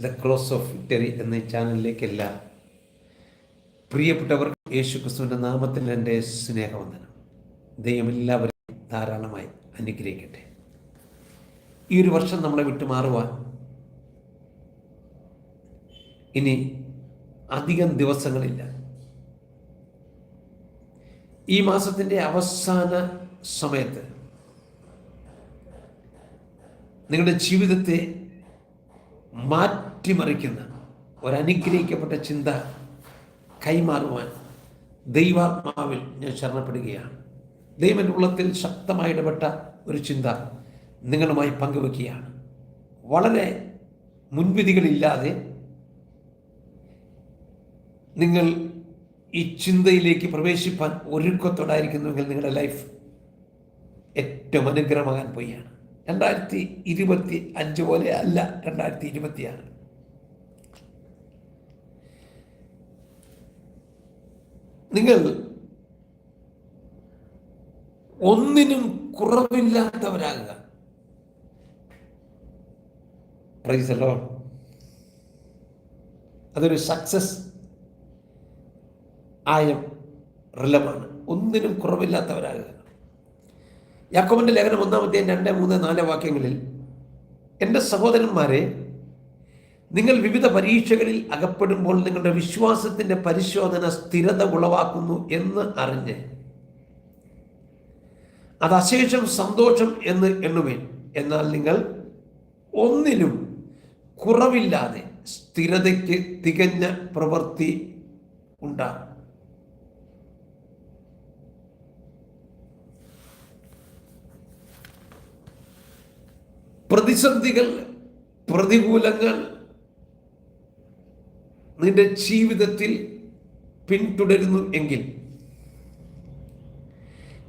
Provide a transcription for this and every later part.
The cross of victory എന്ന ചാനലിലേക്ക് പ്രിയപ്പെട്ടവർക്ക് യേശു ക്രിസ്തുവിന്റെ നാമത്തിൽ എന്റെ സ്നേഹവന്ദനം. ദൈവം എല്ലാവരെയും ധാരാളമായി അനുഗ്രഹിക്കട്ടെ. ഈ ഒരു വർഷം നമ്മളെ വിട്ടുമാറുവാൻ ഇനി അധികം ദിവസങ്ങളില്ല. ഈ മാസത്തിന്റെ അവസാന സമയത്ത് നിങ്ങളുടെ ജീവിതത്തെ മാറ്റിമറിക്കുന്ന ഒരനുഗ്രഹിക്കപ്പെട്ട ചിന്ത കൈമാറുവാൻ ദൈവാത്മാവിൽ ഞാൻ ശരണപ്പെടുകയാണ്. ദൈവന്റെ ഉള്ളത്തിൽ ശക്തമായി ഇടപെട്ട ഒരു ചിന്ത നിങ്ങളുമായി പങ്കുവെക്കുകയാണ്. വളരെ മുൻവിധികളില്ലാതെ നിങ്ങൾ ഈ ചിന്തയിലേക്ക് പ്രവേശിപ്പാൻ ഒരുക്കത്തോടായിരിക്കുന്നുവെങ്കിൽ നിങ്ങളുടെ ലൈഫ് ഏറ്റവും അനുഗ്രഹമാകാൻ പോവുകയാണ്. രണ്ടായിരത്തി ഇരുപത്തി അഞ്ച് പോലെ അല്ല രണ്ടായിരത്തി ഇരുപത്തിയാറ്. നിങ്ങൾ ഒന്നിനും കുറവില്ലാത്തവരാകുക. പ്രൈസല്ലോ അതൊരു സക്സസ് ആയ റിലമാണ് ഒന്നിനും കുറവില്ലാത്തവരാകുക. യാക്കോബിന്റെ ലേഖനം ഒന്നാമത്തെ രണ്ട് മൂന്ന് നാല് വാക്യങ്ങളിൽ എന്റെ സഹോദരന്മാരെ നിങ്ങൾ വിവിധ പരീക്ഷകളിൽ അകപ്പെടുമ്പോൾ നിങ്ങളുടെ വിശ്വാസത്തിന്റെ പരിശോധന സ്ഥിരത ഉളവാക്കുന്നു എന്ന് അറിഞ്ഞ്. അത് അശേഷം സന്തോഷം എന്ന് എണ്ണുവേൻ. എന്നാൽ നിങ്ങൾ ഒന്നിലും കുറവില്ലാതെ സ്ഥിരതയ്ക്ക് തികഞ്ഞ പ്രവൃത്തി ഉണ്ടാകും പ്രതിസന്ധികൾ പ്രതികൂലങ്ങൾ നിന്റെ ജീവിതത്തിൽ പിന്തുടരുന്നു എങ്കിൽ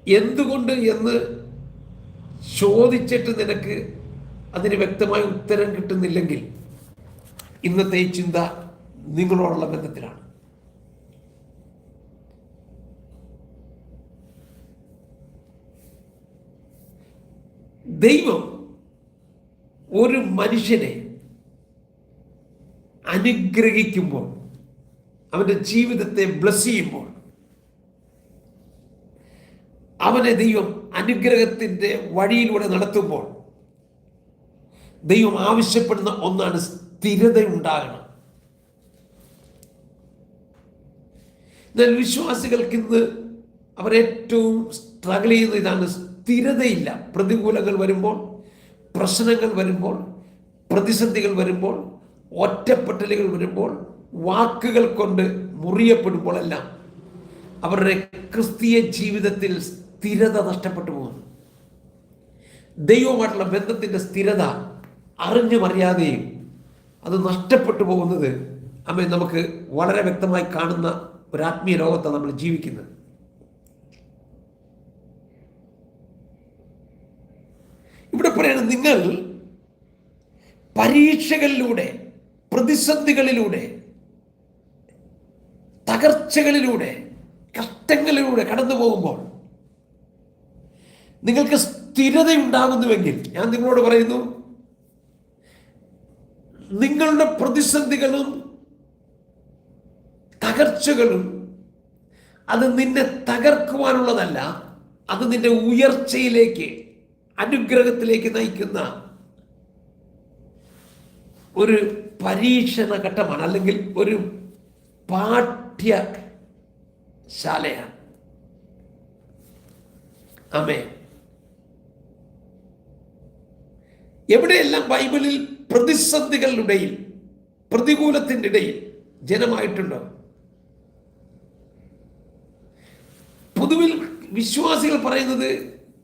എന്തുകൊണ്ട് എന്ന് ചോദിച്ചിട്ട് നിനക്ക് അതിന് വ്യക്തമായ ഉത്തരം കിട്ടുന്നില്ലെങ്കിൽ ഇന്നത്തെ ഈ ചിന്ത നിങ്ങളോടുള്ള ബന്ധത്തിലാണ്. ദൈവം ഒരു മനുഷ്യനെ അനുഗ്രഹിക്കുമ്പോൾ അവന്റെ ജീവിതത്തെ ബ്ലസ് ചെയ്യുമ്പോൾ അവനെ ദൈവം അനുഗ്രഹത്തിന്റെ വഴിയിലൂടെ നടത്തുമ്പോൾ ദൈവം ആവശ്യപ്പെടുന്ന ഒന്നാണ് സ്ഥിരത ഉണ്ടാകണം എന്നാൽ വിശ്വാസികൾക്ക് ഇന്ന് അവരേറ്റവും സ്ട്രഗിൾ ചെയ്യുന്ന ഇതാണ് സ്ഥിരതയില്ല. പ്രതികൂലങ്ങൾ വരുമ്പോൾ പ്രശ്നങ്ങൾ വരുമ്പോൾ പ്രതിസന്ധികൾ വരുമ്പോൾ ഒറ്റപ്പെട്ടലുകൾ വരുമ്പോൾ വാക്കുകൾ കൊണ്ട് മുറിയപ്പെടുമ്പോഴെല്ലാം അവരുടെ ക്രിസ്തീയ ജീവിതത്തിൽ സ്ഥിരത നഷ്ടപ്പെട്ടു പോകുന്നു. ദൈവവുമായിട്ടുള്ള ബന്ധത്തിന്റെ സ്ഥിരത അറിഞ്ഞും അത് നഷ്ടപ്പെട്ടു പോകുന്നത് അമ്മ നമുക്ക് വളരെ വ്യക്തമായി കാണുന്ന ഒരു ആത്മീയ ലോകത്താണ് നമ്മൾ ജീവിക്കുന്നത്. ഇവിടെ പറയുന്നത് നിങ്ങൾ പരീക്ഷകളിലൂടെ പ്രതിസന്ധികളിലൂടെ തകർച്ചകളിലൂടെ കഷ്ടങ്ങളിലൂടെ കടന്നു പോകുമ്പോൾ നിങ്ങൾക്ക് സ്ഥിരതയുണ്ടാകുന്നുവെങ്കിൽ ഞാൻ നിങ്ങളോട് പറയുന്നു നിങ്ങളുടെ പ്രതിസന്ധികളും തകർച്ചകളും അത് നിന്നെ തകർക്കുവാനുള്ളതല്ല അത് നിന്റെ ഉയർച്ചയിലേക്ക് അനുഗ്രഹത്തിലേക്ക് നയിക്കുന്ന ഒരു പരീക്ഷണ ഘട്ടമാണ് അല്ലെങ്കിൽ ഒരു പാഠ്യശാലയാണ്. ആമേ എവിടെയെല്ലാം ബൈബിളിൽ പ്രതിസന്ധികളുടെയിൽ പ്രതികൂലത്തിന്റെ ഇടയിൽ ജനമായിട്ടുണ്ടോ? പൊതുവിൽ വിശ്വാസികൾ പറയുന്നത്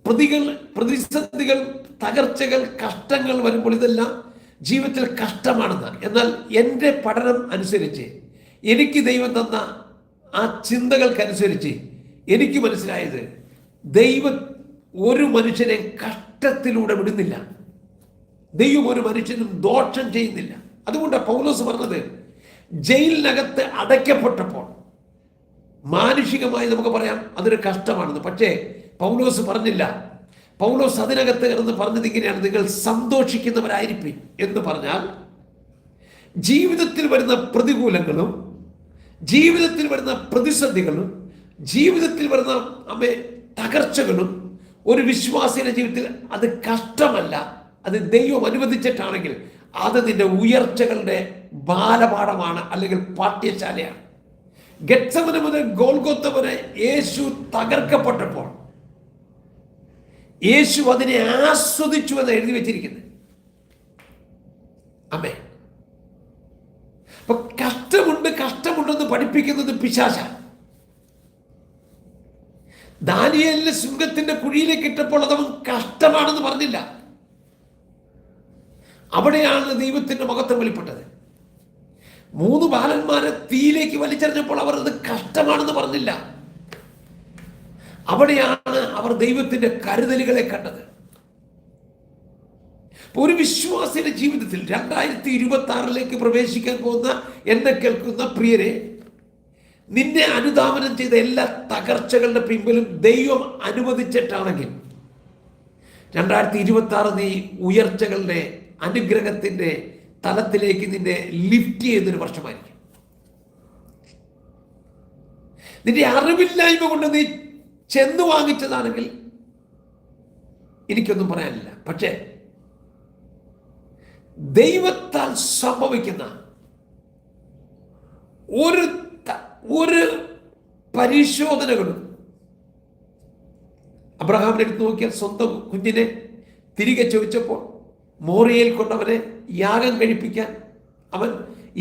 പ്രതികൾ പ്രതിസന്ധികൾ തകർച്ചകൾ കഷ്ടങ്ങൾ വരുമ്പോൾ ഇതെല്ലാം ജീവിതത്തിൽ കഷ്ടമാണെന്ന്. എന്നാൽ എന്റെ പഠനം അനുസരിച്ച് എനിക്ക് ദൈവം തന്ന ആ ചിന്തകൾക്കനുസരിച്ച് എനിക്ക് മനസ്സിലായത് ദൈവം ഒരു മനുഷ്യനെ കഷ്ടത്തിലൂടെ വിടുന്നില്ല. ദൈവം ഒരു മനുഷ്യനും ദോഷം ചെയ്യുന്നില്ല. അതുകൊണ്ടാണ് പൗലോസ് പറഞ്ഞത് ജയിലിനകത്ത് അടയ്ക്കപ്പെട്ടപ്പോൾ. മാനുഷികമായി നമുക്ക് പറയാം അതൊരു കഷ്ടമാണെന്ന്. പക്ഷേ പൗലോസ് പറഞ്ഞില്ല. പൗലോസ് അതിനകത്ത് കിടന്ന് പറഞ്ഞത് ഇങ്ങനെയാണ് നിങ്ങൾ സന്തോഷിക്കുന്നവരായിരിക്കും എന്ന് പറഞ്ഞാൽ ജീവിതത്തിൽ വരുന്ന പ്രതികൂലങ്ങളും ജീവിതത്തിൽ വരുന്ന പ്രതിസന്ധികളും ജീവിതത്തിൽ വരുന്ന അമ്മ തകർച്ചകളും ഒരു വിശ്വാസിയുടെ ജീവിതത്തിൽ അത് കഷ്ടമല്ല അത് ദൈവം അനുവദിച്ചിട്ടാണെങ്കിൽ അത് നിന്റെ ഉയർച്ചകളുടെ ബാലപാഠമാണ് അല്ലെങ്കിൽ പാഠ്യശാലയാണ്. ഗത്സമന മുതൽ ഗോൾഗോത്ത വരെ യേശു തകർക്കപ്പെട്ടപ്പോൾ യേശു അതിനെ ആസ്വദിച്ചു എന്ന് എഴുതി വെച്ചിരിക്കുന്നത്. അമ്മേ അപ്പൊ കഷ്ടമുണ്ട് കഷ്ടമുണ്ടെന്ന് പഠിപ്പിക്കുന്നത് പിശാച ദാനിയലിന്റെ സിംഹത്തിന്റെ കുഴിയിലേക്ക് ഇട്ടപ്പോൾ അതവൻ കഷ്ടമാണെന്ന് പറഞ്ഞില്ല. അവിടെയാണ് ദൈവത്തിന്റെ മുഖത്ത് വെളിപ്പെട്ടത്. മൂന്ന് ബാലന്മാരെ തീയിലേക്ക് വലിച്ചെറിഞ്ഞപ്പോൾ അവർ അത് കഷ്ടമാണെന്ന് പറഞ്ഞില്ല. അവിടെയാണ് അവർ ദൈവത്തിന്റെ കരുതലുകളെ കണ്ടത്. ഒരു വിശ്വാസിയുടെ ജീവിതത്തിൽ രണ്ടായിരത്തി ഇരുപത്തി ആറിലേക്ക് പ്രവേശിക്കാൻ പോകുന്ന എന്നെ കേൾക്കുന്ന പ്രിയരെ നിന്നെ അനുധാവനം ചെയ്ത എല്ലാ തകർച്ചകളുടെ പിമ്പിലും ദൈവം അനുവദിച്ചിട്ടാണെങ്കിൽ രണ്ടായിരത്തി ഇരുപത്തി ആറ് നീ ഉയർച്ചകളുടെ അനുഗ്രഹത്തിന്റെ തലത്തിലേക്ക് നിന്നെ ലിഫ്റ്റ് ചെയ്യുന്നൊരു വർഷമായിരിക്കും. നിന്റെ അറിവില്ലായ്മ കൊണ്ട് നീ ചെന്ന് വാങ്ങിച്ചതാണെങ്കിൽ എനിക്കൊന്നും പറയാനില്ല. പക്ഷേ ദൈവത്താൽ സംഭവിക്കുന്ന ഒരു ഒരു പരിശോധനകളും അബ്രഹാമിനെ എടുത്ത് നോക്കിയാൽ സ്വന്തം കുഞ്ഞിനെ തിരികെ ചോദിച്ചപ്പോൾ മോറിയയിൽ കൊണ്ടവനെ യാഗം കഴിപ്പിക്കാൻ അവൻ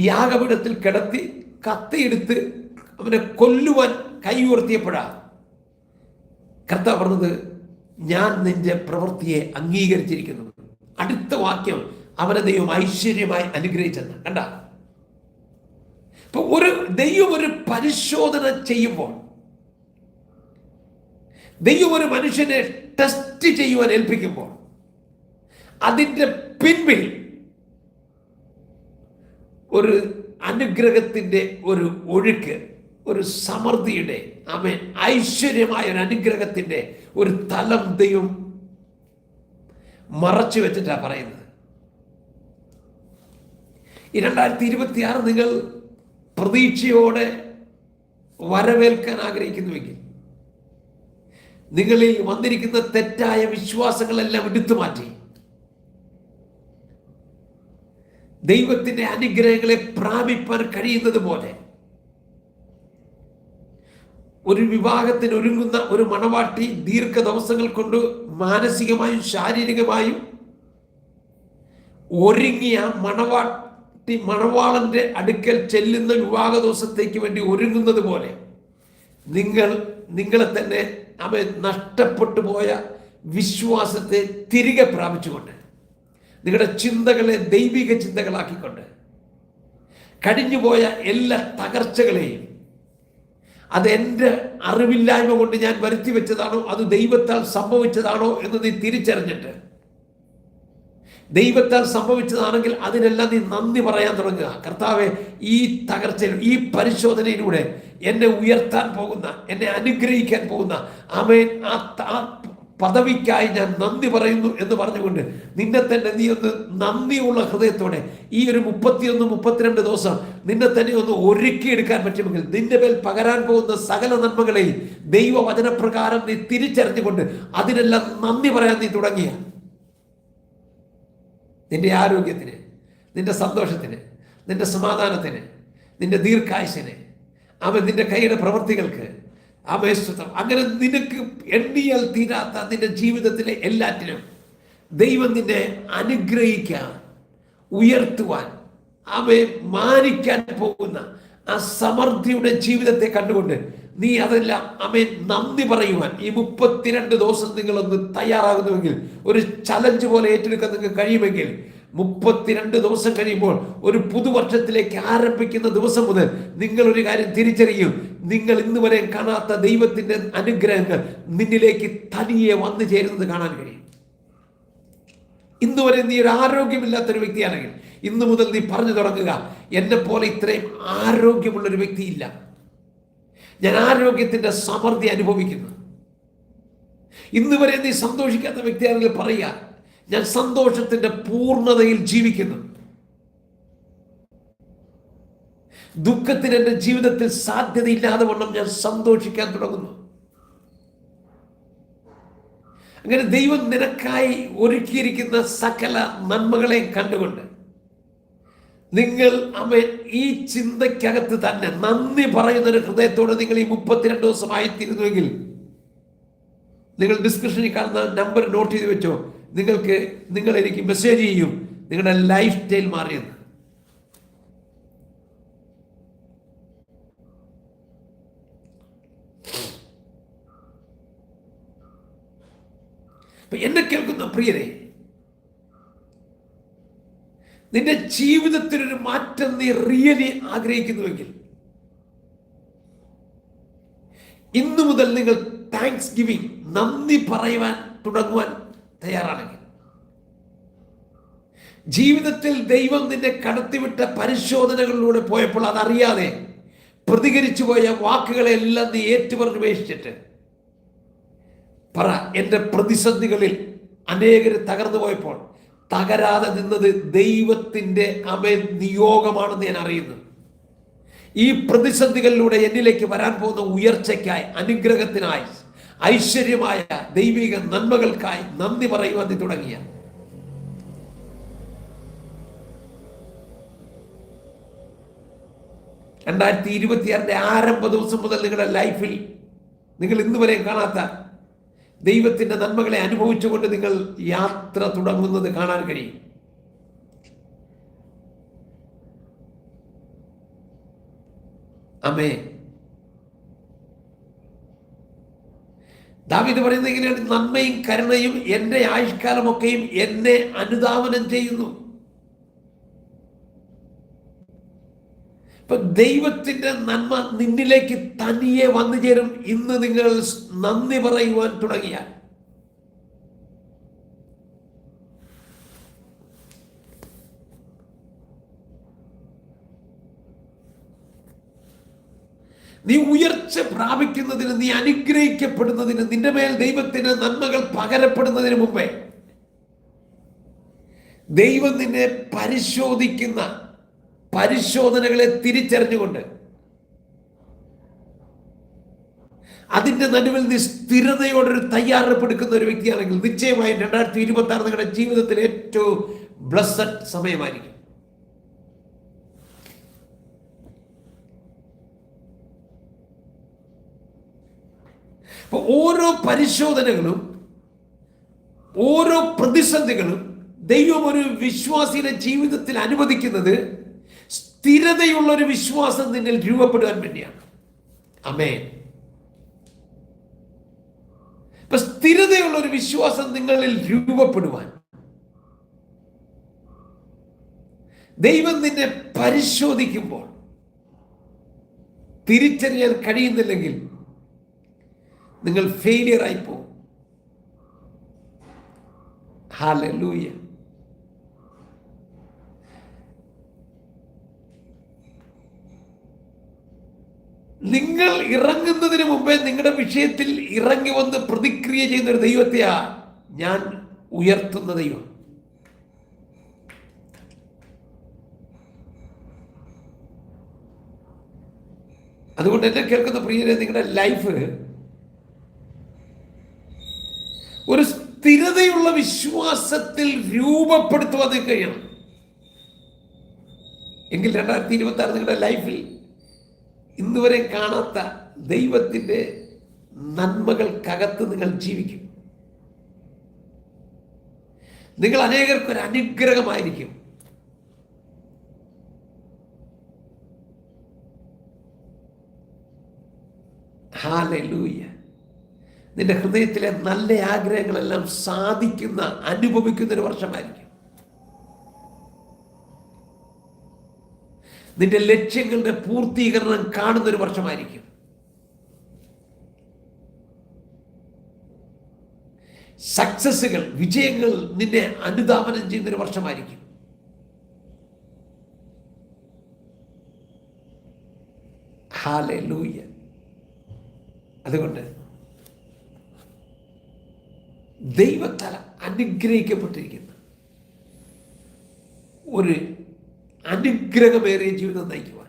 യാഗപീഠത്തിൽ കിടത്തി കത്തിയെടുത്ത് അവനെ കൊല്ലുവാൻ കൈ ഉയർത്തിയപ്പോഴാണ് കർത്താവ് പറഞ്ഞത് ഞാൻ നിന്റെ പ്രവൃത്തിയെ അംഗീകരിച്ചിരിക്കുന്നു. അടുത്ത വാക്യം അവനെ ദൈവം ഐശ്വര്യമായി അനുഗ്രഹിച്ചെന്ന്. കണ്ട? ഇപ്പൊ ഒരു ദൈവം ഒരു പരിശോധന ചെയ്യുമ്പോൾ ദൈവം ഒരു മനുഷ്യനെ ടെസ്റ്റ് ചെയ്യുവാൻ ഏൽപ്പിക്കുമ്പോൾ അതിന്റെ പിൻപിൽ ഒരു അനുഗ്രഹത്തിന്റെ ഒരു ഒഴുക്ക് ഒരു സമൃദ്ധിയുടെ ആമേൻ ഐശ്വര്യമായ ഒരു അനുഗ്രഹത്തിന്റെ ഒരു തലം ദൈവം മറച്ചു വെച്ചിട്ടാണ് പറയുന്നത്. ഈ രണ്ടായിരത്തി ഇരുപത്തി ആറ് നിങ്ങൾ പ്രതീക്ഷയോടെ വരവേൽക്കാൻ ആഗ്രഹിക്കുന്നുവെങ്കിൽ നിങ്ങളിൽ വന്നിരിക്കുന്ന തെറ്റായ വിശ്വാസങ്ങളെല്ലാം എടുത്തു മാറ്റി ദൈവത്തിന്റെ അനുഗ്രഹങ്ങളെ പ്രാപിപ്പാൻ കഴിയുന്നത് പോലെ ഒരു വിവാഹത്തിന് ഒരുങ്ങുന്ന ഒരു മണവാട്ടി ദീർഘ ദിവസങ്ങൾ കൊണ്ട് മാനസികമായും ശാരീരികമായും ഒരുങ്ങിയ മണവാട്ടി മണവാളന്റെ അടുക്കൽ ചെല്ലുന്ന വിവാഹ ദിവസത്തേക്ക് വേണ്ടി ഒരുങ്ങുന്നത് പോലെ നിങ്ങൾ നിങ്ങളെ തന്നെ അവൻ നഷ്ടപ്പെട്ടു പോയ വിശ്വാസത്തെ തിരികെ പ്രാപിച്ചുകൊണ്ട് നിങ്ങളുടെ ചിന്തകളെ ദൈവിക ചിന്തകളാക്കിക്കൊണ്ട് കഴിഞ്ഞുപോയ എല്ലാ തകർച്ചകളെയും അത് എന്റെ അറിവില്ലായ്മ കൊണ്ട് ഞാൻ വരുത്തി വെച്ചതാണോ? അത് ദൈവത്താൽ സംഭവിച്ചതാണോ എന്ന് നീ തിരിച്ചറിഞ്ഞിട്ട്. ദൈവത്താൽ സംഭവിച്ചതാണെങ്കിൽ അതിനെല്ലാം നീ നന്ദി പറയാൻ തുടങ്ങുക. കർത്താവെ ഈ തകർച്ചയിൽ ഈ പരിശോധനയിലൂടെ എന്നെ ഉയർത്താൻ പോകുന്ന എന്നെ അനുഗ്രഹിക്കാൻ പോകുന്ന ആമേൻ ആ പദവിക്കായി ഞാൻ നന്ദി പറയുന്നു എന്ന് പറഞ്ഞുകൊണ്ട് നിന്നെ തന്നെ നീ ഒന്ന് നന്ദിയുള്ള ഹൃദയത്തോടെ ഈ ഒരു മുപ്പത്തിയൊന്ന് മുപ്പത്തിരണ്ട് ദിവസം നിന്നെ തന്നെ ഒന്ന് ഒരുക്കിയെടുക്കാൻ പറ്റുമെങ്കിൽ നിന്റെ മേൽ പകരാൻ പോകുന്ന സകല നന്മകളെയും ദൈവവചനപ്രകാരം നീ തിരിച്ചറിഞ്ഞുകൊണ്ട് അതിനെല്ലാം നന്ദി പറയാൻ നീ തുടങ്ങിയ. നിന്റെ ആരോഗ്യത്തിന് നിന്റെ സന്തോഷത്തിന് നിന്റെ സമാധാനത്തിന് നിന്റെ ദീർഘായുസിന് അവൻ നിന്റെ കൈയുടെ പ്രവൃത്തികൾക്ക് അമേശ്വതം അങ്ങനെ നിനക്ക് എണ്ണിയാൽ തീരാത്ത നിന്റെ ജീവിതത്തിലെ എല്ലാറ്റിനും ദൈവം നിന്നെ അനുഗ്രഹിക്കാൻ ഉയർത്തുവാൻ അവയെ മാനിക്കാൻ പോകുന്ന ആ സമൃദ്ധിയുടെ ജീവിതത്തെ കണ്ടുകൊണ്ട് നീ അതെല്ലാം അമ്മേ നന്ദി പറയുവാൻ. ഈ മുപ്പത്തിരണ്ട് ദിവസം നിങ്ങളൊന്ന് തയ്യാറാകുന്നുവെങ്കിൽ ഒരു ചലഞ്ച് പോലെ ഏറ്റെടുക്കാൻ നിങ്ങൾക്ക് കഴിയുമെങ്കിൽ മുപ്പത്തിരണ്ട് ദിവസം കഴിയുമ്പോൾ ഒരു പുതുവർഷത്തിലേക്ക് ആരംഭിക്കുന്ന ദിവസം മുതൽ നിങ്ങൾ ഒരു കാര്യം തിരിച്ചറിയും. നിങ്ങൾ ഇന്ന് വരെ കാണാത്ത ദൈവത്തിന്റെ അനുഗ്രഹങ്ങൾ നിന്നിലേക്ക് തനിയെ വന്നു ചേരുന്നത് കാണാൻ കഴിയും. ഇന്ന് വരെ നീ ഒരു ആരോഗ്യമില്ലാത്തൊരു വ്യക്തിയാണെങ്കിൽ ഇന്നു മുതൽ നീ പറഞ്ഞു തുടങ്ങുക എന്നെ പോലെ ഇത്രയും ആരോഗ്യമുള്ളൊരു വ്യക്തിയില്ല. ഞാൻ ആരോഗ്യത്തിന്റെ സമൃദ്ധി അനുഭവിക്കുന്നു. ഇന്ന് വരെ നീ സന്തോഷിക്കാത്ത വ്യക്തിയാണെങ്കിൽ പറയുക ഞാൻ സന്തോഷത്തിന്റെ പൂർണതയിൽ ജീവിക്കുന്നു. ദുഃഖത്തിന് എന്റെ ജീവിതത്തിൽ സാധ്യതയില്ലാതെ വണ്ണം ഞാൻ സന്തോഷിക്കാൻ തുടങ്ങുന്നു. അങ്ങനെ ദൈവം നിനക്കായി ഒരുക്കിയിരിക്കുന്ന സകല നന്മകളെ കണ്ടുകൊണ്ട് നിങ്ങൾ അമ്മ ഈ ചിന്തയ്ക്കകത്ത് തന്നെ നന്ദി പറയുന്ന ഒരു ഹൃദയത്തോടെ നിങ്ങൾ ഈ മുപ്പത്തിരണ്ട് ദിവസമായി തീരുന്നുവെങ്കിൽ നിങ്ങൾ ഡിസ്ക്രിപ്ഷനിൽ കാണുന്ന നമ്പർ നോട്ട് ചെയ്ത് വെച്ചോ. നിങ്ങൾക്ക് നിങ്ങൾ എനിക്ക് മെസ്സേജ് ചെയ്യും. നിങ്ങളുടെ ലൈഫ് സ്റ്റൈൽ മാറിയെന്ന് എന്നെ കേൾക്കുന്ന പ്രിയരെ നിന്റെ ജീവിതത്തിനൊരു മാറ്റം നീ റിയലി ആഗ്രഹിക്കുന്നുവെങ്കിൽ ഇന്നു മുതൽ നിങ്ങൾ താങ്ക്സ് ഗിവിംഗ് നന്ദി പറയുവാൻ തുടങ്ങുവാൻ തയ്യാറാണെങ്കിൽ. ജീവിതത്തിൽ ദൈവം നിന്നെ കടത്തിവിട്ട പരിശോധനകളിലൂടെ പോയപ്പോൾ അതറിയാതെ പ്രതികരിച്ചു പോയ വാക്കുകളെല്ലാം നീ ഏറ്റുപറഞ്ഞു ഉപേക്ഷിച്ചിട്ട് പറ എന്റെ പ്രതിസന്ധികളിൽ അനേകർ തകർന്നു പോയപ്പോൾ തകരാതെ നിന്നത് ദൈവത്തിന്റെ അമേ നിയോഗമാണെന്ന് ഞാൻ അറിയുന്നു. ഈ പ്രതിസന്ധികളിലൂടെ എന്നിലേക്ക് വരാൻ പോകുന്ന ഉയർച്ചയ്ക്കായി അനുഗ്രഹത്തിനായി ഐശ്വര്യമായ ദൈവിക നന്മകൾക്കായി നന്ദി പറയുവാൻ തുടങ്ങിയ. രണ്ടായിരത്തി ഇരുപത്തിയാറിന്റെ ആരംഭ ദിവസം മുതൽ നിങ്ങളുടെ ലൈഫിൽ നിങ്ങൾ ഇന്ന് വരെ കാണാത്ത ദൈവത്തിന്റെ നന്മകളെ അനുഭവിച്ചുകൊണ്ട് നിങ്ങൾ യാത്ര തുടങ്ങുന്നത് കാണാൻ കഴിയും. അമേ. ദാവിത് പറയുന്നത് എങ്ങനെയാണ് നന്മയും കരുണയും എന്റെ ആയുഷ്കാലമൊക്കെയും എന്നെ അനുധാവനം ചെയ്യുന്നു. ഇപ്പൊ ദൈവത്തിന്റെ നന്മ നിന്നിലേക്ക് തനിയെ വന്നു ചേരും ഇന്ന് നിങ്ങൾ നന്ദി പറയുവാൻ തുടങ്ങിയാൽ നീ ഉയർച്ച പ്രാപിക്കുന്നതിന് നീ അനുഗ്രഹിക്കപ്പെടുന്നതിന് നിന്റെ മേൽ ദൈവത്തിന് നന്മകൾ പകരപ്പെടുന്നതിന് മുമ്പേ ദൈവം നിന്നെ പരിശോധിക്കുന്ന പരിശോധനകളെ തിരിച്ചറിഞ്ഞുകൊണ്ട് അതിന്റെ നടുവിൽ നീ സ്ഥിരതയോടൊരു തയ്യാറെടുപ്പെടുക്കുന്ന ഒരു വ്യക്തിയാണെങ്കിൽ നിശ്ചയമായും രണ്ടായിരത്തി ഇരുപത്തി ആറ് നിങ്ങളുടെ ജീവിതത്തിൽ ഏറ്റവും ബ്ലസ്സഡ് സമയമായിരിക്കും. അപ്പൊ ഓരോ പരിശോധനകളും ഓരോ പ്രതിസന്ധികളും ദൈവം ഒരു വിശ്വാസിയുടെ ജീവിതത്തിൽ അനുവദിക്കുന്നത് സ്ഥിരതയുള്ള ഒരു വിശ്വാസം നിന്നിൽ രൂപപ്പെടുവാൻ വേണ്ടിയാണ്. അമേ ഇപ്പൊ സ്ഥിരതയുള്ള ഒരു വിശ്വാസം നിങ്ങളിൽ രൂപപ്പെടുവാൻ. ദൈവം നിന്നെ പരിശോധിക്കുമ്പോൾ തിരിച്ചറിയാൻ കഴിയുന്നില്ലെങ്കിൽ നിങ്ങൾ ഫെയിലിയർ ആയി പോകും. ഹാലൂയ നിങ്ങൾ ഇറങ്ങുന്നതിന് മുമ്പേ നിങ്ങളുടെ വിഷയത്തിൽ ഇറങ്ങി വന്ന് പ്രതിക്രിയ ചെയ്യുന്ന ഒരു ദൈവത്തെയാ ഞാൻ ഉയർത്തുന്ന ദൈവം. അതുകൊണ്ട് എന്നെ കേൾക്കുന്ന പ്രിയരെ നിങ്ങളുടെ ലൈഫ് ഒരു സ്ഥിരതയുള്ള വിശ്വാസത്തിൽ രൂപപ്പെടുത്തുവാൻ കഴിയണം. എങ്കിൽ രണ്ടായിരത്തി ഇരുപത്തി ആറ് നിങ്ങളുടെ ലൈഫിൽ ഇന്നുവരെ കാണാത്ത ദൈവത്തിന്റെ നന്മകൾക്കകത്ത് നിങ്ങൾ ജീവിക്കും. നിങ്ങൾ അനേകർക്കൊരു അനുഗ്രഹമായിരിക്കും. ഹാലൂയ്യ നിന്റെ ഹൃദയത്തിലെ നല്ല ആഗ്രഹങ്ങളെല്ലാം സാധിക്കുന്ന അനുഭവിക്കുന്ന ഒരു വർഷമായിരിക്കും. നിന്റെ ലക്ഷ്യങ്ങളുടെ പൂർത്തീകരണം കാണുന്ന ഒരു വർഷമായിരിക്കും. സക്സസ്സുകൾ വിജയങ്ങൾ നിന്നെ അനുദാപനം ചെയ്യുന്ന ഒരു വർഷമായിരിക്കും. അതുകൊണ്ട് ദൈവത്താൽ അനുഗ്രഹിക്കപ്പെട്ടിരിക്കുന്ന. ഒരു അനുഗ്രഹമേറിയ ജീവിതം നയിക്കുവാൻ.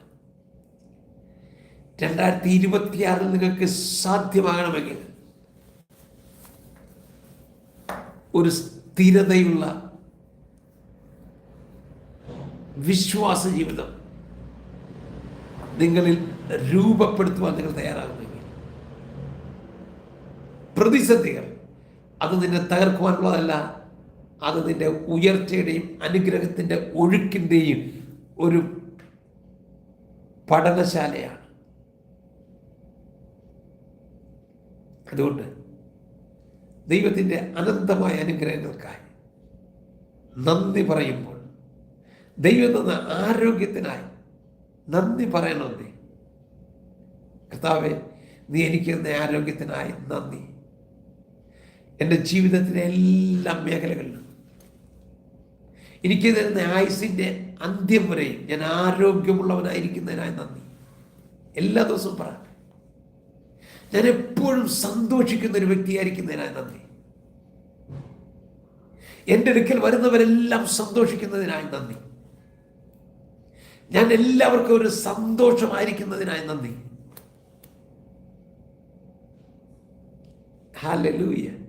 രണ്ടായിരത്തി ഇരുപത്തിയാറിൽ നിങ്ങൾക്ക് സാധ്യമാകണമെങ്കിൽ ഒരു സ്ഥിരതയുള്ള വിശ്വാസ ജീവിതം നിങ്ങളിൽ രൂപപ്പെടുത്തുവാൻ നിങ്ങൾ തയ്യാറാകുമെങ്കിൽ. പ്രതിസന്ധികൾ അത് നിന്നെ തകർക്കുവാനുള്ളതല്ല. അത് നിന്റെ ഉയർച്ചയുടെയും അനുഗ്രഹത്തിന്റെ ഒഴുക്കിന്റെയും ഒരു പഠനശാലയാണ്. അതുകൊണ്ട് ദൈവത്തിന്റെ അനന്തമായ അനുഗ്രഹങ്ങൾക്കായി നന്ദി പറയുമ്പോൾ ദൈവം തന്ന ആരോഗ്യത്തിനായി നന്ദി പറയണമെന്നേ കർത്താവെ നീ എനിക്ക് തന്ന ആരോഗ്യത്തിനായി നന്ദി. എന്റെ ജീവിതത്തിലെ എല്ലാ മേഖലകളിലും. എനിക്ക് തരുന്ന ആയുസിന്റെ അന്ത്യം വരെയും ഞാൻ ആരോഗ്യമുള്ളവനായിരിക്കുന്നതിനായി നന്ദി. എല്ലാ ദിവസവും പറ. ഞാൻ എപ്പോഴും സന്തോഷിക്കുന്ന ഒരു വ്യക്തിയായിരിക്കുന്നതിനായി നന്ദി. എന്റെ അടുക്കൽ വരുന്നവരെല്ലാം സന്തോഷിക്കുന്നതിനായി നന്ദി. ഞാൻ എല്ലാവർക്കും ഒരു സന്തോഷമായിരിക്കുന്നതിനായി നന്ദി. ഹാലലൂയ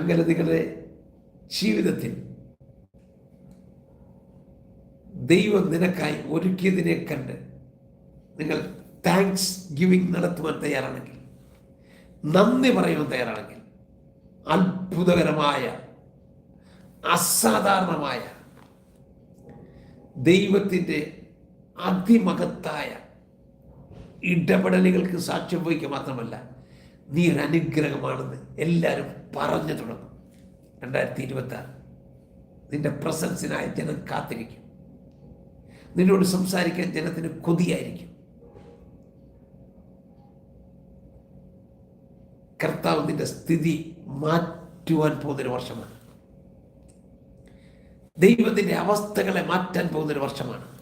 നിങ്ങളുടെ ജീവിതത്തിൽ ദൈവം നിനക്കായി ഒരുക്കിയതിനെ കണ്ട് നിങ്ങൾ താങ്ക്സ് ഗിവിങ് നടത്തുവാൻ തയ്യാറാണെങ്കിൽ നന്ദി പറയുവാൻ തയ്യാറാണെങ്കിൽ അത്ഭുതകരമായ അസാധാരണമായ ദൈവത്തിന്റെ അതിമഹത്തായ ഇടപെടലുകൾക്ക് സാക്ഷ്യം വഹിക്കുക മാത്രമല്ല നീ ഒരു അനുഗ്രഹമാണെന്ന് എല്ലാവരും പറഞ്ഞു തുടങ്ങും. രണ്ടായിരത്തി ഇരുപത്തി ആറ് നിന്റെ പ്രസൻസിനായി ജനം കാത്തിരിക്കും. നിന്നോട് സംസാരിക്കാൻ ജനത്തിന് കൊതിയായിരിക്കും. കർത്താവ് നിന്റെ സ്ഥിതി മാറ്റുവാൻ പോകുന്നൊരു വർഷമാണ്. ദൈവത്തിന്റെ അവസ്ഥകളെ മാറ്റാൻ പോകുന്നൊരു വർഷമാണ്.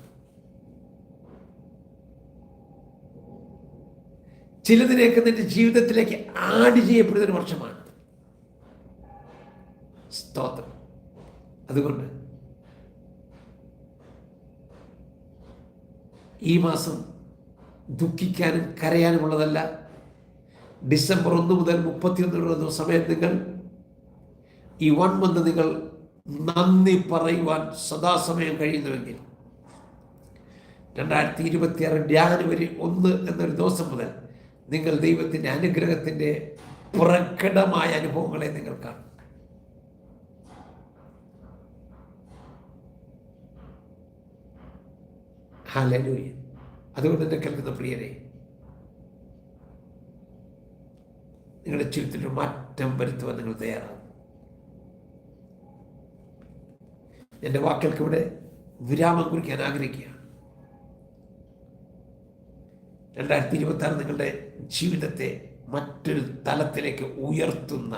ചിലതിനെയൊക്കെ നിന്റെ ജീവിതത്തിലേക്ക് ആഡ് ചെയ്യപ്പെടുന്ന ഒരു വർഷമാണ്. സ്തോത്രം. അതുകൊണ്ട് ഈ മാസം ദുഃഖിക്കാനും കരയാനുമുള്ളതല്ല. ഡിസംബർ ഒന്ന് മുതൽ മുപ്പത്തിയൊന്ന് സമയം നിങ്ങൾ ഈ വൺ മന്ത് നിങ്ങൾ നന്ദി പറയുവാൻ സദാസമയം കഴിയുന്നുവെങ്കിൽ. രണ്ടായിരത്തി ഇരുപത്തിയാറ് ജാനുവരി ഒന്ന് എന്നൊരു ദിവസം മുതൽ നിങ്ങൾ ദൈവത്തിന്റെ അനുഗ്രഹത്തിന്റെ പ്രകടമായ അനുഭവങ്ങളെ നിങ്ങൾ കാണും. അതുകൊണ്ട് തന്നെ കേൾക്കുന്ന പ്രിയരെ നിങ്ങളുടെ ജീവിതത്തിൽ മാറ്റം വരുത്തുവാൻ നിങ്ങൾ തയ്യാറാകും. എന്റെ വാക്കുകൾക്ക് ഇവിടെ വിരാമം കുറിക്കാൻ ആഗ്രഹിക്കുകയാണ്. രണ്ടായിരത്തി ഇരുപത്തി നിങ്ങളുടെ ജീവിതത്തെ മറ്റൊരു തലത്തിലേക്ക് ഉയർത്തുന്ന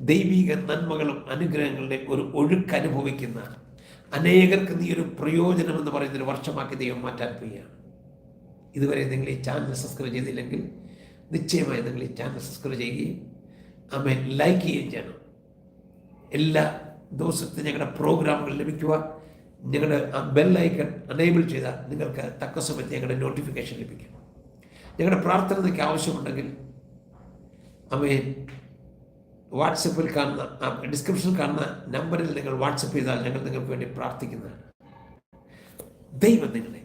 ദൈവിക നന്മകളും അനുഗ്രഹങ്ങളുടെ ഒരു ഒഴുക്ക് അനുഭവിക്കുന്ന അനേകർക്ക് നീ ഒരു പ്രയോജനം എന്ന് പറയുന്നൊരു വർഷമാക്കി ദൈവം മാറ്റാൻ പോവുകയാണ്. ഇതുവരെ നിങ്ങൾ ഈ ചാനൽ സബ്സ്ക്രൈബ് ചെയ്തില്ലെങ്കിൽ നിശ്ചയമായി നിങ്ങൾ ഈ ചാനൽ സബ്സ്ക്രൈബ് ചെയ്യുകയും അമ്മ ലൈക്ക് ചെയ്യുകയും ചെയ്യണം. എല്ലാ ദിവസത്തെ ഞങ്ങളുടെ പ്രോഗ്രാമുകൾ ലഭിക്കുക. ഞങ്ങളുടെ ആ ഐക്കൺ അനേബിൾ ചെയ്താൽ നിങ്ങൾക്ക് തക്ക സമയത്ത് ഞങ്ങളുടെ നോട്ടിഫിക്കേഷൻ ലഭിക്കും. ഞങ്ങളുടെ പ്രാർത്ഥനയ്ക്ക് ആവശ്യമുണ്ടെങ്കിൽ അമ്മയെ വാട്സപ്പിൽ കാണുന്ന ഡിസ്ക്രിപ്ഷനിൽ കാണുന്ന നമ്പറിൽ നിങ്ങൾ വാട്സപ്പ് ചെയ്താൽ ഞങ്ങൾ നിങ്ങൾക്ക് വേണ്ടി പ്രാർത്ഥിക്കുന്നതാണ് ദൈവം നിങ്ങളെ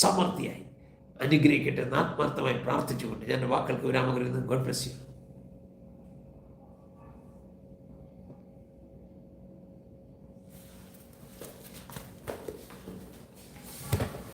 സമൃദ്ധിയായി അനുഗ്രഹിക്കട്ടെ എന്ന് ആത്മാർത്ഥമായി പ്രാർത്ഥിച്ചുകൊണ്ട് ഞാൻ വാക്കൾക്ക് വിരാമകരുന്നു ഗോഡ് ബ്ലസ് യു